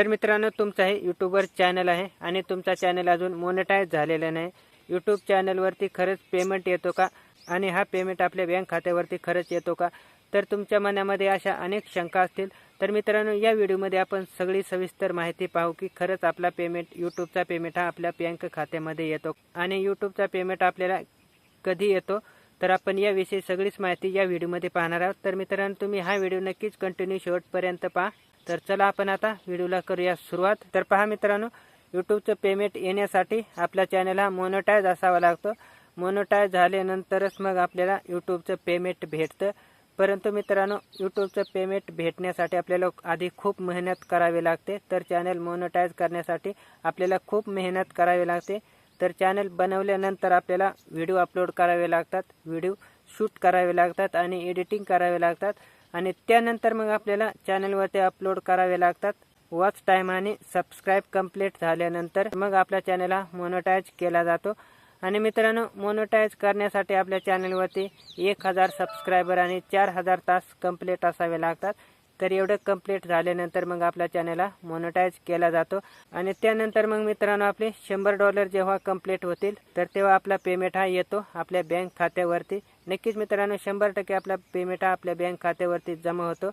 तर मित्रांनो तुमचं हे यूट्यूबवर चॅनल आहे आणि तुमचा चॅनल अजून मोनिटाईज झालेला नाही. यूट्यूब चॅनलवरती खरंच पेमेंट येतो का? आणि हा पेमेंट आपल्या बँक खात्यावरती खरंच येतो का? तर तुमच्या मनामध्ये अशा अनेक शंका असतील. तर मित्रांनो या व्हिडिओमध्ये आपण सगळी सविस्तर माहिती पाहू की खरंच आपला पेमेंट यूट्यूबचा पेमेंट हा आपल्या बँक खात्यामध्ये येतो. आणि यूट्यूबचा पेमेंट आपल्याला कधी येतो? तर आपण याविषयी सगळीच माहिती या व्हिडिओमध्ये पाहणार आहोत. तर मित्रांनो तुम्ही हा व्हिडिओ नक्कीच कंटिन्यू शेवटपर्यंत पहा. तर चला आपण आता व्हिडिओला करूया सुरुवात. तर पहा मित्रांनो यूट्यूबचं पेमेंट येण्यासाठी आपल्या चॅनल हा मोनोटाईज असावा लागतो. मोनोटाईज झाल्यानंतरच मग आपल्याला यूट्यूबचं पेमेंट भेटतं. परंतु मित्रांनो यूट्यूबचं पेमेंट भेटण्यासाठी आपल्याला आधी खूप मेहनत करावी लागते. तर चॅनल मोनोटाईज करण्यासाठी आपल्याला खूप मेहनत करावी लागते. तर चॅनल बनवल्यानंतर आपल्याला व्हिडिओ अपलोड करावे लागतात व्हिडिओ शूट करावे लागतात आणि एडिटिंग करावे लागतात. आणि त्यानंतर मग आपल्याला चॅनलवरती अपलोड करावे लागतात. वॉच टाईम आणि सबस्क्राईब कंप्लीट झाल्यानंतर मग आपल्या चॅनल हा मोनोटाईज केला जातो. आणि मित्रांनो मोनोटाईज करण्यासाठी आपल्या चॅनलवरती एक हजार सबस्क्रायबर आणि चार हजार तास कंप्लीट असावे लागतात. तर एवढं कंप्लीट झाल्यानंतर मग आपल्या चॅनलला मोनोटाईज केला जातो. आणि त्यानंतर मग मित्रांनो आपले शंभर डॉलर जेव्हा कंप्लीट होतील तर तेव्हा आपला पेमेंट हा येतो आपल्या बँक खात्यावरती. नक्कीच मित्रांनो शंभर टक्के आपला पेमेंट हा आपल्या बँक खात्यावरती जमा होतो.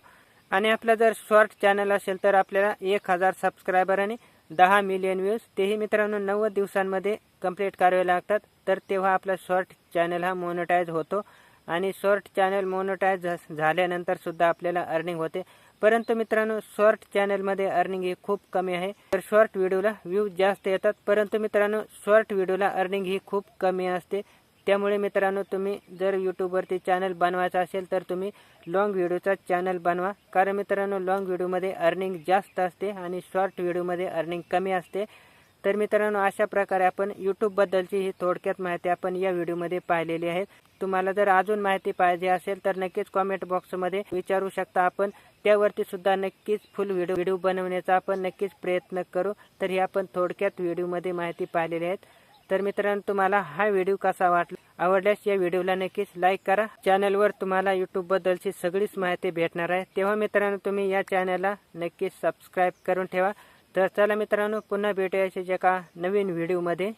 आणि आपला जर शॉर्ट चॅनल असेल तर आपल्याला एक हजार सबस्क्रायबर आणि दहा मिलियन व्ह्यूज तेही मित्रांनो नव्वद दिवसांमध्ये कंप्लीट करावे लागतात. तर तेव्हा आपला शॉर्ट चॅनल हा मोनोटाईज होतो. आणि शॉर्ट चॅनल मोनोटाईज झाल्यानंतर सुद्धा आपल्याला अर्निंग होते. परंतु मित्रांनो शॉर्ट चॅनलमध्ये अर्निंग ही खूप कमी आहे. तर शॉर्ट व्हिडिओला व्ह्यू जास्त येतात. परंतु मित्रांनो शॉर्ट व्हिडिओला अर्निंग ही खूप कमी असते. त्यामुळे मित्रांनो तुम्ही जर यूट्यूबवरती चॅनल बनवायचा असेल तर तुम्ही लॉंग व्हिडिओचा चॅनल बनवा. कारण मित्रांनो लॉंग व्हिडिओमध्ये अर्निंग जास्त असते आणि शॉर्ट व्हिडिओमध्ये अर्निंग कमी असते. तर मित्रांनो अशा प्रकारे आपण यूट्यूबबद्दलची ही थोडक्यात माहिती आपण या व्हिडिओमध्ये पाहिलेली आहे. तुम्हाला जर अजून माहिती पाहिजे असेल तर नक्कीच कॉमेंट बॉक्समध्ये विचारू शकता आपण. त्यावरती सुद्धा नक्कीच फुल व्हिडिओ व्हिडिओ बनवण्याचा आपण नक्कीच प्रयत्न करू. तर ही आपण थोडक्यात व्हिडिओमध्ये माहिती पाहिलेली आहेत. तर मित्रांनो तुम्हाला हा व्हिडिओ कसा वाटला आवडल्यास या व्हिडिओला नक्कीच लाईक करा. चॅनलवर तुम्हाला यूट्यूबबद्दलची सगळीच माहिती भेटणार आहे. तेव्हा मित्रांनो तुम्ही या चॅनलला नक्कीच सबस्क्राईब करून ठेवा. तर चला मित्रांनो पुन्हा भेटूयाचे जे एका नवीन व्हिडिओमध्ये.